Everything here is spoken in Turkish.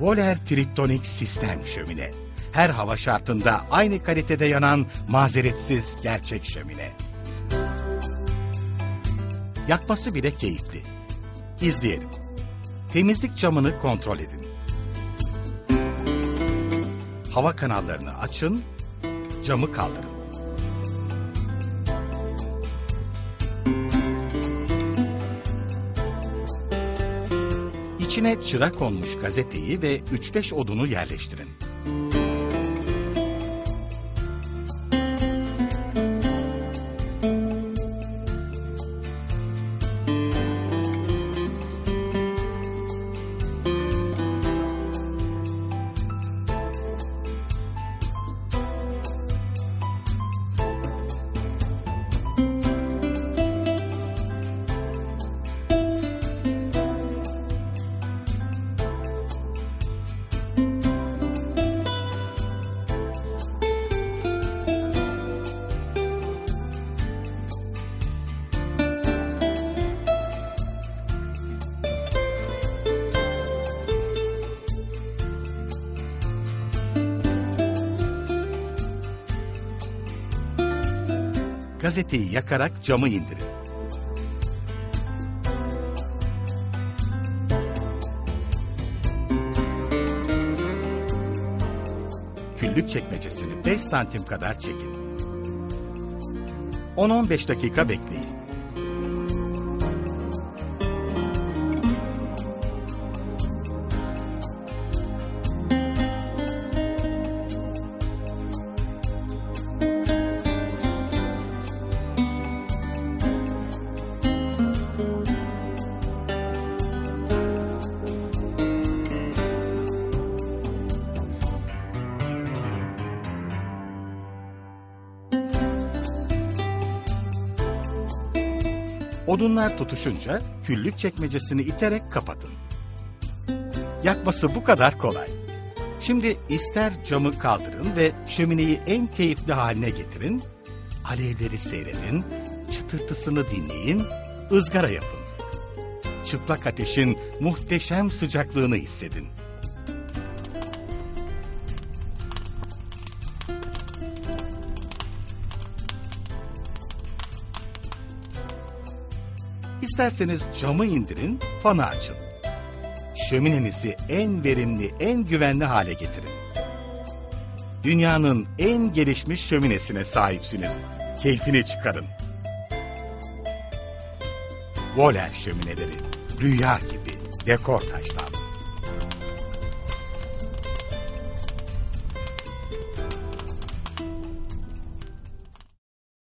Voler Triptonik Sistem Şömine. Her hava şartında aynı kalitede yanan mazeretsiz gerçek şömine. Yakması bile keyifli. İzleyelim. Temizlik camını kontrol edin. Hava kanallarını açın, camı kaldırın. İçine çıra konmuş gazeteyi ve 3-5 odunu yerleştirin. Gazeteyi yakarak camı indirin. Küllük çekmecesini 5 santim kadar çekin. 10-15 dakika bekleyin. Odunlar tutuşunca küllük çekmecesini iterek kapatın. Yakması bu kadar kolay. Şimdi ister camı kaldırın ve şömineyi en keyifli haline getirin, alevleri seyredin, çıtırtısını dinleyin, ızgara yapın. Çıplak ateşin muhteşem sıcaklığını hissedin. İsterseniz camı indirin, fanı açın. Şöminenizi en verimli, en güvenli hale getirin. Dünyanın en gelişmiş şöminesine sahipsiniz. Keyfini çıkarın. Voler şömineleri, rüya gibi dekor taştan.